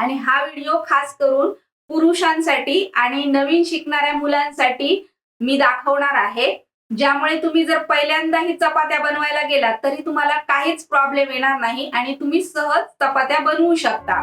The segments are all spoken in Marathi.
आणि हा व्हिडिओ खास करून पुरुषांसाठी आणि नवीन शिकणाऱ्या मुलांसाठी मी दाखवणार आहे. ज्यामुळे तुम्ही जर पहिल्यांदा ही चपात्या बनवायला गेलात तरी तुम्हाला काहीच प्रॉब्लेम येणार नाही आणि तुम्ही सहज चपात्या बनवू शकता.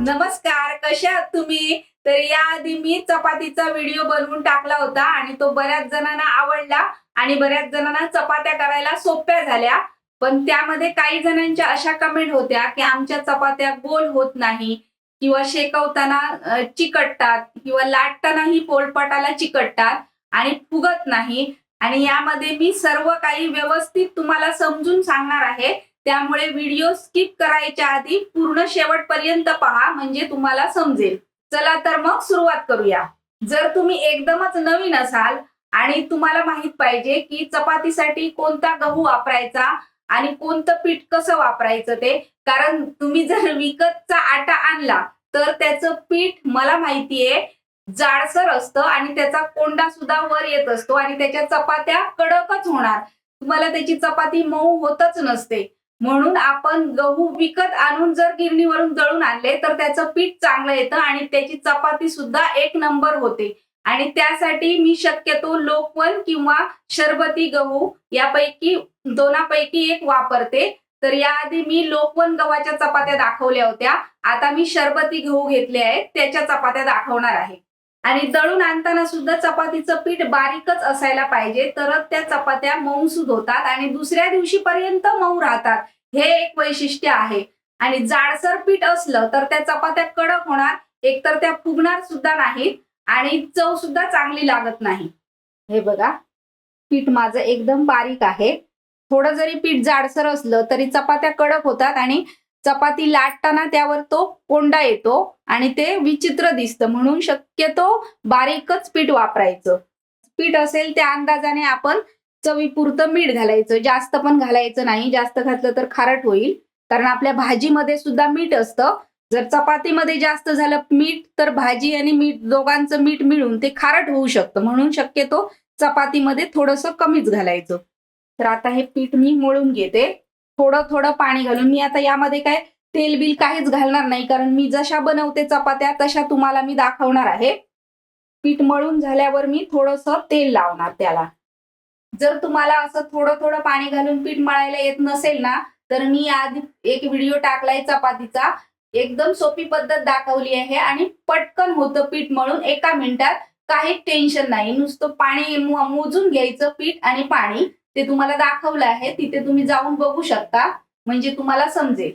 नमस्कार कशा आहात तुम्ही? तर याआधी मी चपातीचा व्हिडिओ बनवून टाकला होता आणि तो बऱ्याच जणांना आवडला आणि बऱ्याच जणांना चपात्या करायला सोप्या झाल्या. पण त्यामध्ये काही जणांच्या अशा कमेंट होत्या की आमच्या चपात्या गोल होत नाही किंवा शेकवताना चिकटतात किंवा लाटतानाही पोलपाटाला चिकटतात आणि फुगत नाही. आणि यामध्ये मी सर्व काही व्यवस्थित तुम्हाला समजून सांगणार आहे. त्यामुळे व्हिडिओ स्किप करायच्या आधी पूर्ण शेवटपर्यंत पहा म्हणजे तुम्हाला समजेल. चला तर मग सुरुवात करूया. जर तुम्ही एकदमच नवीन असाल आणि तुम्हाला माहीत पाहिजे की चपातीसाठी कोणता गहू वापरायचा आणि कोणतं पीठ कसं वापरायचं ते? कारण तुम्ही जर विकतचा आटा आणला तर त्याचं पीठ मला माहितीये जाडसर असतं आणि त्याचा कोंडा सुद्धा वर येत असतो आणि त्याच्या चपात्या कडकच होणार. तुम्हाला त्याची चपाती मऊ होतच नसते. म्हणून आपण गहू विकत आणून जर गिरणीवरून दळून आणले तर त्याचं पीठ चांगलं येतं आणि त्याची चपाती सुद्धा एक नंबर होते. आणि त्यासाठी मी शक्यतो लोकवन किंवा शरबती गहू यापैकी दोनापैकी एक वापरते. तर याआधी मी लोकवन गव्हाच्या चपात्या दाखवल्या होत्या. आता मी शरबती गहू घेतले आहेत त्याच्या चपात्या दाखवणार आहे. आणि दळून आणताना सुद्धा चपातीचं पीठ बारीकच असायला पाहिजे तरच त्या चपात्या मऊसूद होतात आणि दुसऱ्या दिवशी पर्यंत मऊ राहतात. हे एक वैशिष्ट्य आहे. आणि जाडसर पीठ असलं तर त्या चपात्या कडक होणार एकतर त्या फुगणार सुद्धा नाहीत. आणि चव सुद्धा चांगली लागत नाही. हे बघा पीठ माझं एकदम बारीक आहे. थोडं जरी पीठ जाडसर असलं तरी चपात्या कडक होतात आणि चपाती लाटताना त्यावर तो कोंडा येतो आणि ते विचित्र दिसतं. म्हणून शक्यतो बारीकच पीठ वापरायचं. पीठ असेल त्या अंदाजाने आपण चवीपुरतं मीठ घालायचं. जास्त पण घालायचं नाही. जास्त घातलं तर खारट होईल. कारण आपल्या भाजीमध्ये सुद्धा मीठ असतं. जर चपातीमध्ये जास्त झालं मीठ तर भाजी आणि मीठ दोघांचं मीठ मिळून ते खारट होऊ शकतं. म्हणून शक्यतो चपातीमध्ये थोडंसं कमीच घालायचं. तर आता हे पीठ मी मळून घेते. थोडं थोडं पाणी घालून मी आता यामध्ये काय तेल बिल काहीच घालणार नाही कारण मी जशा बनवते चपात्या तशा तुम्हाला मी दाखवणार आहे. पीठ मळून झाल्यावर मी थोडस तेल लावणार त्याला. जर तुम्हाला असं थोडं थोडं पाणी घालून पीठ मळायला येत नसेल ना तर मी आधी एक व्हिडिओ टाकलाय चपातीचा. एकदम सोपी पद्धत दाखवली आहे आणि पटकन होतं पीठ मळून एका मिनिटात काही टेन्शन नाही. नुसतं पाणी मोजून घ्यायचं पीठ आणि पाणी. ते तुम्हाला दाखवलं आहे. तिथे तुम्ही जाऊन बघू शकता. म्हणजे तुम्हाला समजेल.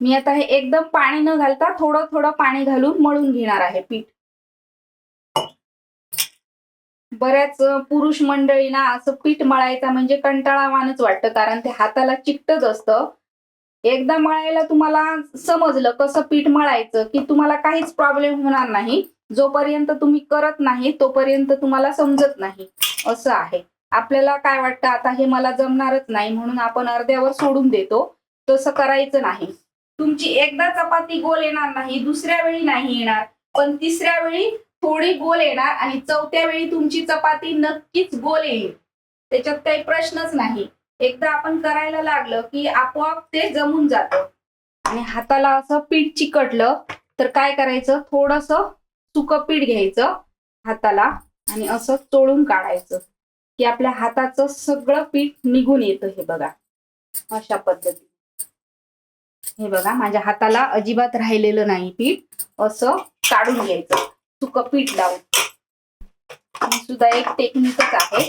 मी आता हे एकदम पाणी न घालता थोडं थोडं पाणी घालून मळून घेणार आहे पीठ. बऱ्याच पुरुष मंडळींना असं पीठ मळायचं म्हणजे कंटाळावानच वाटतं. कारण ते हाताला चिकटच असतं. एकदा मळायला तुम्हाला समजलं कसं पीठ मळायचं की तुम्हाला काहीच प्रॉब्लेम होणार नाही. जोपर्यंत तुम्ही करत नाही तोपर्यंत तुम्हाला समजत नाही. असं आहे. आपल्याला काय वाटतं आता हे मला जमणारच नाही म्हणून आपण अर्ध्यावर सोडून देतो. तसं करायचं नाही. तुमची एकदा चपाती गोल येणार नाही दुसऱ्या वेळी नाही येणार. पण तिसऱ्या वेळी थोडी गोल येणार आणि चौथ्या वेळी तुमची चपाती नक्कीच गोल येईल. त्याच्यात काही प्रश्नच नाही. एकदा आपण करायला लागलं की आपोआप ते जमून जातं. आणि हाताला असं पीठ चिकटलं तर काय करायचं? थोडस सुकं पीठ घ्यायचं हाताला आणि असं चोळून काढायचं की आपल्या हाताचं सगळं पीठ निघून येतं हे बघा. अशा पद्धती हे बघा माझ्या हाताला अजिबात राहिलेलं नाही पीठ. असं काढून घ्यायचं. सुकं पीठ लावून. ही सुद्धा एक टेक्निकच आहे.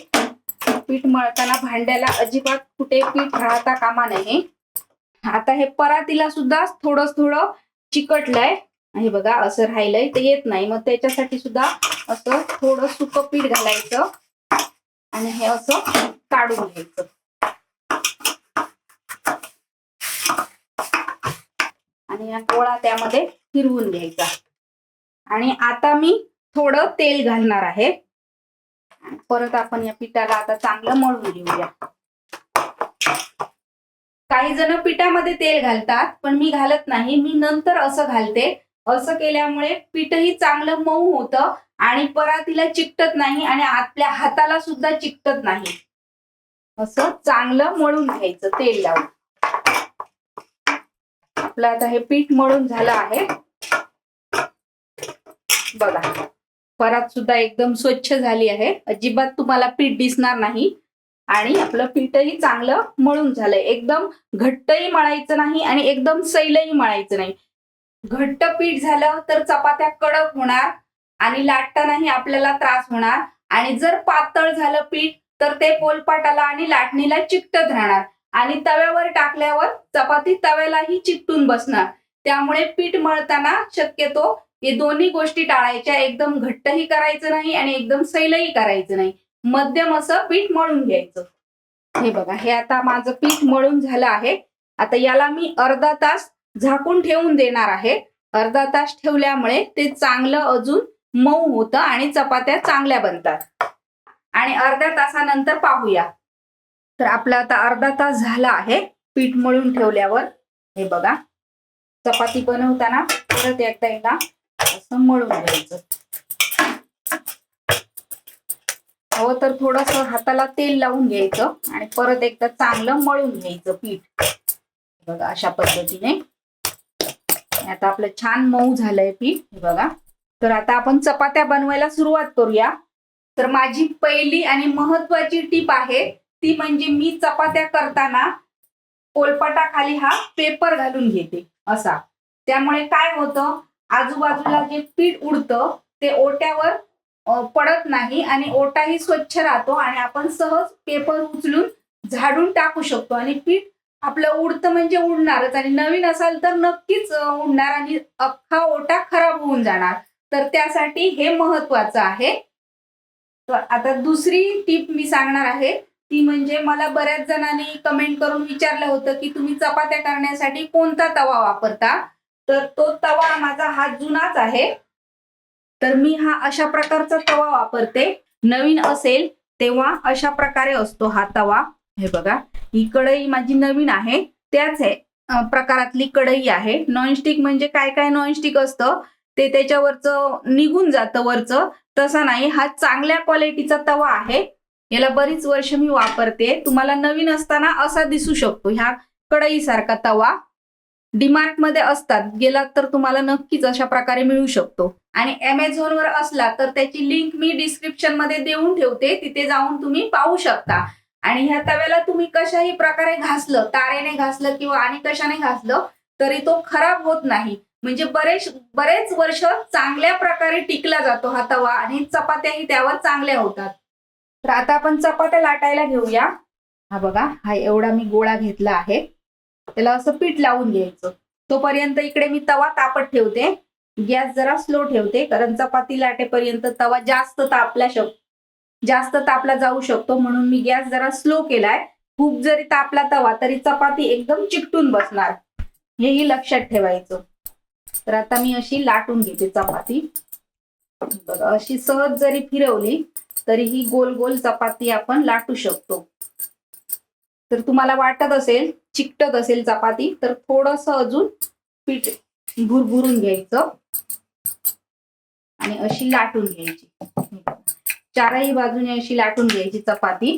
पीठ मळताना भांड्याला अजिबात कुठे पीठ राहता कामा नये. आता हे परातीला सुद्धा थोडं थोडं चिकटलंय. हे बघा असं राहिलंय ते येत नाही. मग त्याच्यासाठी सुद्धा असं थोडं सुकं पीठ घालायचं आणि हे असं काढून घ्यायचं. आणि या गोळा त्यामध्ये फिरवून घ्यायचा. आणि आता मी थोडं तेल घालणार आहे. परत आपण या पिठाला आता चांगलं मळून घेऊया. काही जण पिठामध्ये तेल घालतात पण मी घालत नाही. मी नंतर असं घालते. असं केल्यामुळे पीठही चांगलं मऊ होतं आणि परातीला चिकटत नाही आणि आपल्या हाताला सुद्धा चिकटत नाही. असं चांगलं मळून घ्यायचं तेल लावून. आपलं आता हे पीठ मळून झालं आहे. बघा. परात सुद्धा एकदम स्वच्छ झाली आहे. अजिबात तुम्हाला पीठ दिसणार नाही. आणि आपलं पीठही चांगलं मळून झालंय. एकदम घट्टही मळायचं नाही आणि एकदम सैलही मळायचं नाही. घट्ट पीठ झालं तर चपात्या कडक होणार आणि लाटतानाही आपल्याला त्रास होणार. आणि जर पातळ झालं पीठ तर ते पोलपाटाला आणि लाटणीला चिकटत राहणार. आणि तव्यावर टाकल्यावर चपाती तव्यालाही चिकटून बसणार. त्यामुळे पीठ मळताना शक्यतो हे दोन्ही गोष्टी टाळायच्या. एकदम घट्टही करायचं नाही आणि एकदम सैलही करायचं नाही. मध्यम असं पीठ मळून घ्यायचं. हे बघा हे आता माझं पीठ मळून झालं आहे. आता याला मी अर्धा तास झाकून ठेवून देणार आहे. अर्धा तास ठेवल्यामुळे ते चांगलं अजून मऊ होतं आणि चपात्या चांगल्या बनतात. आणि अर्ध्या तासानंतर पाहूया. तर आपला आता अर्धा तास झाला आहे पीठ मळून ठेवल्यावर. हे बघा. चपाती बनवताना परत एकदा एकदा असं मळून घ्यायचं. हवं तर थोडस हाताला तेल लावून घ्यायचं आणि परत एकदा चांगलं मळून घ्यायचं पीठ. बघा अशा पद्धतीने. आता आपलं छान मऊ झालंय पीठ बघा. तर आता आपण चपात्या बनवायला सुरुवात करूया. तर माझी पहिली आणि महत्वाची टीप आहे ती म्हणजे मी चपात्या करताना पोलपाटाखाली हा पेपर घालून घेते असा. त्यामुळे काय होतं आजूबाजूला जे पीठ उडतं ते ओट्यावर पडत नाही आणि ओटाही स्वच्छ राहतो आणि आपण सहज पेपर उचलून झाडून टाकू शकतो. आणि पीठ आपलं उडतं म्हणजे उडणारच आणि नवीन असाल तर नक्कीच उडणार आणि अख्खा ओटा खराब होऊन जाणार. तर त्यासाठी हे महत्वाचं आहे. तर आता दुसरी टीप मी सांगणार आहे. ती म्हणजे मला बऱ्याच जणांनी कमेंट करून विचारलं होतं की तुम्ही चपात्या करण्यासाठी कोणता तवा वापरता? तर तो तवा माझा हा जुनाच आहे. तर मी हा अशा प्रकारचा तवा वापरते. नवीन असेल तेव्हा अशा प्रकारे असतो हा तवा. हे बघा ही कढई माझी नवीन आहे. त्याच आहे प्रकारातली कढई आहे. नॉनस्टिक म्हणजे काय काय नॉनस्टिक असतं ते त्याच्यावरचं निघून जातं वरचं. तसा नाही हा चांगल्या क्वालिटीचा तवा आहे. याला बरीच वर्ष मी वापरते. तुम्हाला नवीन असताना असा दिसू शकतो ह्या कढईसारखा तवा. मध्ये असतात गेलात तर तुम्हाला नक्कीच अशा प्रकारे मिळू शकतो. आणि अमेझॉन वर असला तर त्याची लिंक मी डिस्क्रिप्शनमध्ये देऊन ठेवते तिथे जाऊन तुम्ही पाहू शकता. आणि ह्या तव्याला तुम्ही कशाही प्रकारे घासलं तारेने घासलं किंवा आणि कशाने घासलं तरी तो खराब होत नाही. म्हणजे बरेच बरेच वर्ष चांगल्या प्रकारे टिकला जातो हा तवा आणि चपात्याही त्यावर चांगल्या होतात. तर आता आपण चपात्या लाटायला घेऊया. हा बघा हा एवढा मी गोळा घेतला आहे. त्याला असं पीठ लावून घ्यायचं. तोपर्यंत इकडे मी तवा तापत ठेवते. गॅस जरा स्लो ठेवते कारण चपाती लाटेपर्यंत तवा जास्त तापला शक जास्त तापला जाऊ शकतो. म्हणून मी गॅस जरा स्लो केलाय. खूप जरी तापला तवा तरी चपाती एकदम चिकटून बसणार. हेही लक्षात ठेवायचं. तर आता मी अशी लाटून घेते चपाती. अशी सहज जरी फिरवली तरी ही गोल गोल चपाती आपण लाटू शकतो. तर तुम्हाला वाटत असेल चिकटत असेल चपाती तर थोडस अजून पीठ भुरभुरून घ्यायचं. आणि अशी लाटून घ्यायची. चारही बाजूने अशी लाटून घ्यायची चपाती.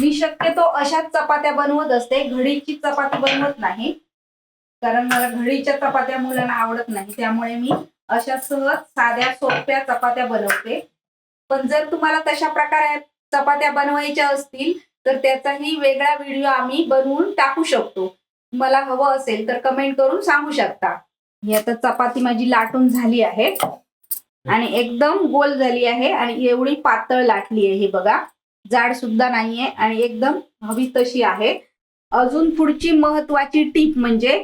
मी शक्यतो अशाच चपात्या बनवत असते. घडीची चपाती बनवत नाही. कारण मला घडीच्या चपात्या मुलांना आवडत नाही. त्यामुळे मी अशा सहज साध्या सोप्या चपात्या बनवते. पण जर तुम्हाला तशा प्रकारे चपात्या बनवायच्या असतील तर त्याचाही वेगळा व्हिडिओ आम्ही बनवून टाकू शकतो. मला हवं असेल तर कमेंट करून सांगू शकता. ही आता चपाती माझी लाटून झाली आहे. आणि एकदम गोल झाली आहे आणि एवढी पातळ लाटली आहे हे बघा. जाड सुद्धा नाहीये आणि एकदम हवी तशी आहे. अजून पुढची महत्वाची टीप म्हणजे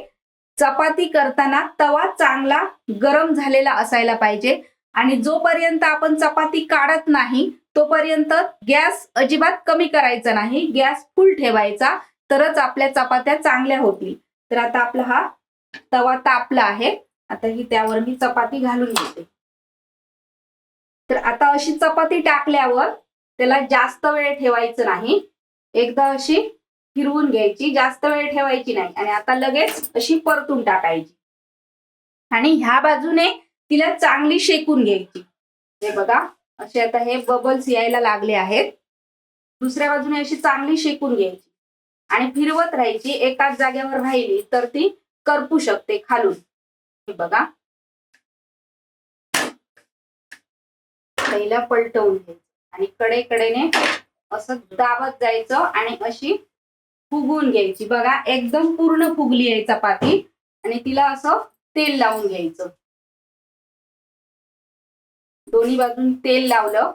चपाती करताना तवा चांगला गरम झालेला असायला पाहिजे. आणि जोपर्यंत आपण चपाती काढत नाही तोपर्यंत गॅस अजिबात कमी करायचा नाही. गॅस फुल ठेवायचा. तरच आपल्या चपात्या चांगल्या होतील. तर आता आपला हा तवा तापला आहे. आता ही त्यावर मी चपाती घालून घेते. तर आता अशी चपाती टाकल्यावर त्याला जास्त वेळ ठेवायचं नाही. एकदा अशी फिरवून घ्यायची. जास्त वेळ ठेवायची नाही. आणि आता लगेच अशी परतून टाकायची. आणि ह्या बाजूने तिला चांगली शेकून घ्यायची. हे बघा. असे आता हे बबल्स यायला लागले आहेत. दुसऱ्या बाजूने अशी चांगली शेकून घ्यायची. आणि फिरवत राहायची एकाच जागेवर राहिली तर ती करपू शकते खालून. हे बघा. पहिला पलटवून घ्यायचं. आणि कडेकडेने असं दाबत जायचं आणि अशी फुगवून घ्यायची. बघा एकदम पूर्ण फुगली आहे चपाती. आणि तिला असं तेल लावून घ्यायचं. दोन्ही बाजून तेल लावलं.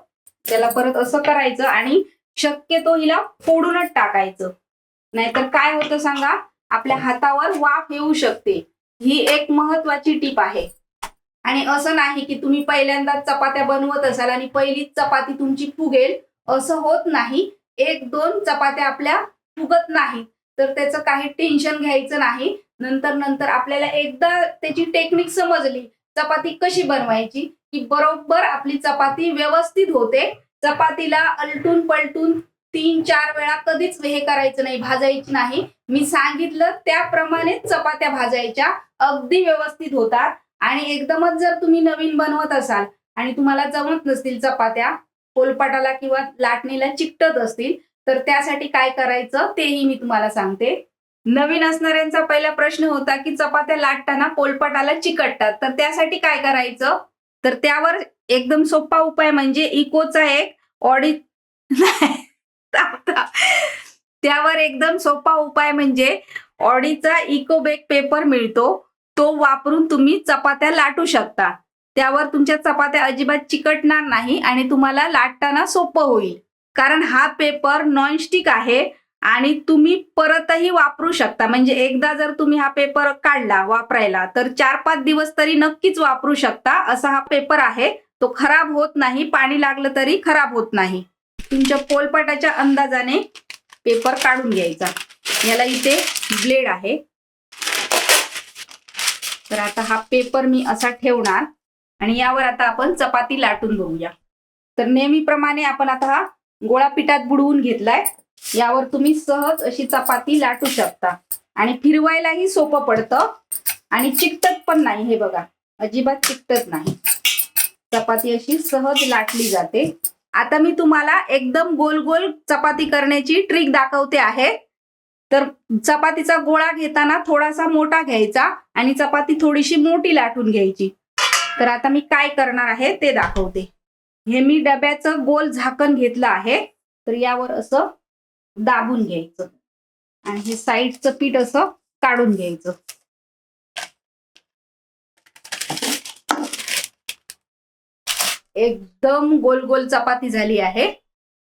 त्याला परत असं करायचं आणि शक्यतो हिला फोडूनच टाकायचं. नाहीतर काय होतं सांगा? आपल्या हातावर वाफ येऊ शकते. ही एक महत्वाची टीप आहे. आणि असं नाही की तुम्ही पहिल्यांदाच चपात्या बनवत असाल आणि पहिलीच चपाती तुमची फुगेल. असं होत नाही. एक दोन चपात्या आपल्या फुगत नाही तर त्याचं काही टेन्शन घ्यायचं नाही. नंतर नंतर आपल्याला एकदा त्याची टेक्निक समजली. चपाती कशी बनवायची? की बरोबर आपली चपाती व्यवस्थित होते. चपातीला अलटून पलटून तीन चार वेळा कधीच हे करायचं नाही भाजायची नाही. मी सांगितलं त्याप्रमाणे चपात्या भाजायच्या. अगदी व्यवस्थित होतात. आणि एकदमच जर तुम्ही नवीन बनवत असाल आणि तुम्हाला जमत नसतील चपात्या पोलपाटाला किंवा लाटणीला चिकटत असतील तर त्यासाठी काय करायचं तेही मी तुम्हाला सांगते. नवीन असणाऱ्यांचा पहिला प्रश्न होता की चपात्या लाटताना पोलपाटाला चिकटतात. तर त्यासाठी काय करायचं? तर त्यावर एकदम सोपा उपाय म्हणजे इकोचा एक ऑडी त्यावर एकदम सोपा उपाय म्हणजे ऑडीचा इको बेक पेपर मिळतो. तो वापरून तुम्ही चपात्या लाटू शकता. त्यावर तुमच्या चपात्या अजिबात चिकटणार नाही आणि तुम्हाला लाटताना सोपं होईल. कारण हा पेपर नॉनस्टिक आहे. आणि तुम्ही परतही वापरू शकता. म्हणजे एकदा जर तुम्ही हा पेपर काढला वापरायला तर चार पाच दिवस तरी नक्कीच वापरू शकता. असा हा पेपर आहे. तो खराब होत नाही. पाणी लागलं तरी खराब होत नाही. तुमच्या पोलपाटाच्या अंदाजाने पेपर काढून घ्यायचा. याला इथे ब्लेड आहे. तर आता हा पेपर मी असा ठेवणार आणि यावर आता आपण चपाती लाटून बघूया. तर नेहमीप्रमाणे आपण आता हा गोळा पिठात बुडवून घेतलाय. यावर तुम्ही सहज अशी चपाती लाटू शकता. आणि फिरवायलाही सोपं पडतं. आणि चिकटत पण नाही हे बघा. अजिबात चिकटत नाही. चपाती अशी सहज लाटली जाते. आता मी तुम्हाला एकदम गोल गोल चपाती करण्याची ट्रिक दाखवते आहे. तर चपातीचा गोळा घेताना थोडासा मोठा घ्यायचा आणि चपाती थोडीशी मोठी लाटून घ्यायची. तर आता मी काय करणार आहे ते दाखवते. हे मी डब्याचं गोल झाकण घेतलं आहे. तर यावर असं दाबून घ्यायचं. आणि हे साईडचं पीठ असं काढून घ्यायचं. एकदम गोल गोल चपाती झाली आहे.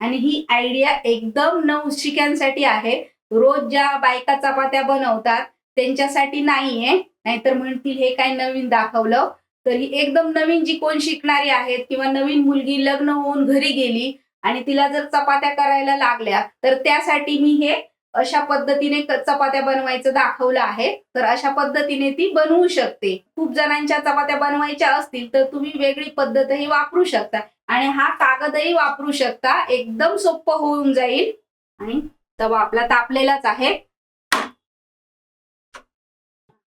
आणि ही आयडिया एकदम नवशिक्यांसाठी आहे. रोज ज्या बायका चपात्या बनवतात त्यांच्यासाठी नाहीये. नाहीतर म्हणतील हे काय नवीन दाखवलं? तरी एकदम नवीन जी कोण शिकणारी आहेत किंवा नवीन मुलगी लग्न होऊन घरी गेली आणि तिला जर चपात्या करायला लागल्या तर त्यासाठी मी हे अशा पद्धतीने चपात्या बनवायचं दाखवलं आहे. तर अशा पद्धतीने ती बनवू शकते. खूप जणांच्या चपात्या बनवायच्या असतील तर तुम्ही वेगळी पद्धतही वापरू शकता. आणि हा कागदही वापरू शकता. एकदम सोपं होऊन जाईल. आणि तवा आपला तापलेलाच आहे.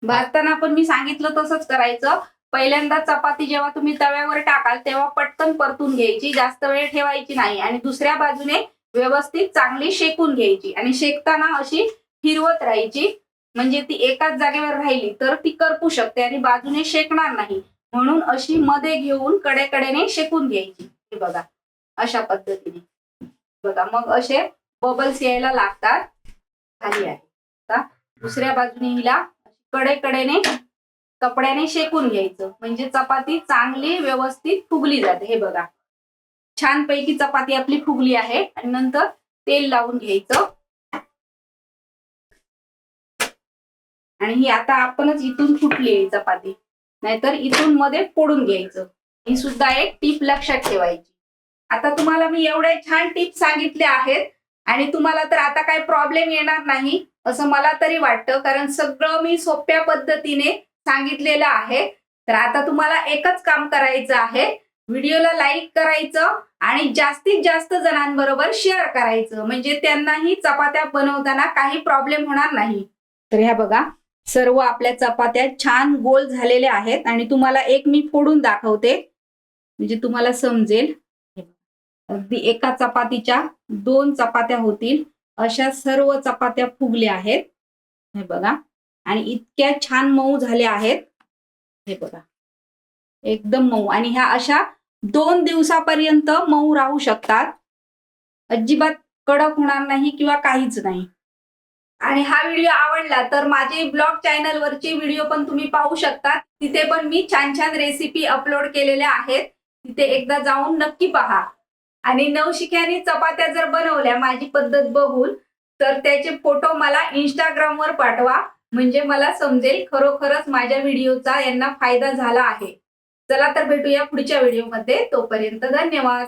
भाजताना पण मी सांगितलं तसंच करायचं. पहिल्यांदा चपाती जेव्हा तुम्ही तव्यावर टाकाल तेव्हा पटकन परतून घ्यायची जास्त वेळ ठेवायची नाही. आणि दुसऱ्या बाजूने व्यवस्थित चांगली शेकून घ्यायची. आणि शेकताना अशी फिरवत राहायची. म्हणजे ती एकाच जागेवर राहिली तर ती करपू शकते आणि बाजूने शेकणार नाही. म्हणून अशी मध्ये घेऊन कडेकडेने शेकून घ्यायची. हे बघा. अशा पद्धतीने. बघा मग असे बबल्स यायला लागतात. खाली आहे. दुसऱ्या बाजूने हिला कडेकडेने कपड्याने शेकून घ्यायचं. म्हणजे चपाती चांगली व्यवस्थित फुगली जाते. हे बघा. छानपैकी चपाती आपली फुगली आहे. आणि नंतर तेल लावून घ्यायचं. आणि ही आता आपणच इथून फुटली आहे चपाती. नाहीतर इथून मध्ये फोडून घ्यायचं. ही सुद्धा एक टीप लक्षात ठेवायची. आता तुम्हाला मी एवढे छान टिप सांगितले आहेत. आणि तुम्हाला तर आता काही प्रॉब्लेम येणार नाही. असं मला तरी वाटतं. कारण सगळं मी सोप्या पद्धतीने सांगितलेलं आहे. तर आता तुम्हाला एकच काम करायचं आहे. व्हिडिओला लाईक करायचं आणि जास्तीत जास्त जणांबरोबर शेअर करायचं. म्हणजे त्यांनाही चपात्या बनवताना काही प्रॉब्लेम होणार नाही. तर ह्या बघा सर्व आपल्या चपात्या छान गोल झालेल्या आहेत आणि तुम्हाला एक मी फोडून दाखवते. म्हणजे तुम्हाला समजेल. अगदी एका चपातीच्या दोन चपात्या होतील. अशा सर्व चपात्या फुगल्या आहेत. हे बघा. आणि इतक्या छान मऊ झाल्या आहेत. हे बघा. एकदम मऊ. आणि ह्या अशा दोन दिवसापर्यंत मऊ राहू शकतात. अजिबात कडक होणार नाही किंवा काहीच नाही. आणि हा व्हिडिओ आवडला तर माझे ब्लॉग चॅनल वरचे व्हिडिओ पण तुम्ही पाहू शकता तिथे पण मी छान छान रेसिपी अपलोड केलेल्या आहेत. तिथे एकदा जाऊन नक्की पहा. आणि नवशिक्याने चपात्या जर बनवल्या माझी पद्धत बघून तर त्याचे फोटो मला इंस्टाग्राम वर पाठवा. म्हणजे मला समजेल खरोखरच माझ्या व्हिडिओचा यांना फायदा झाला आहे. चला तर भेटूया पुढच्या व्हिडिओमध्ये. तोपर्यंत धन्यवाद.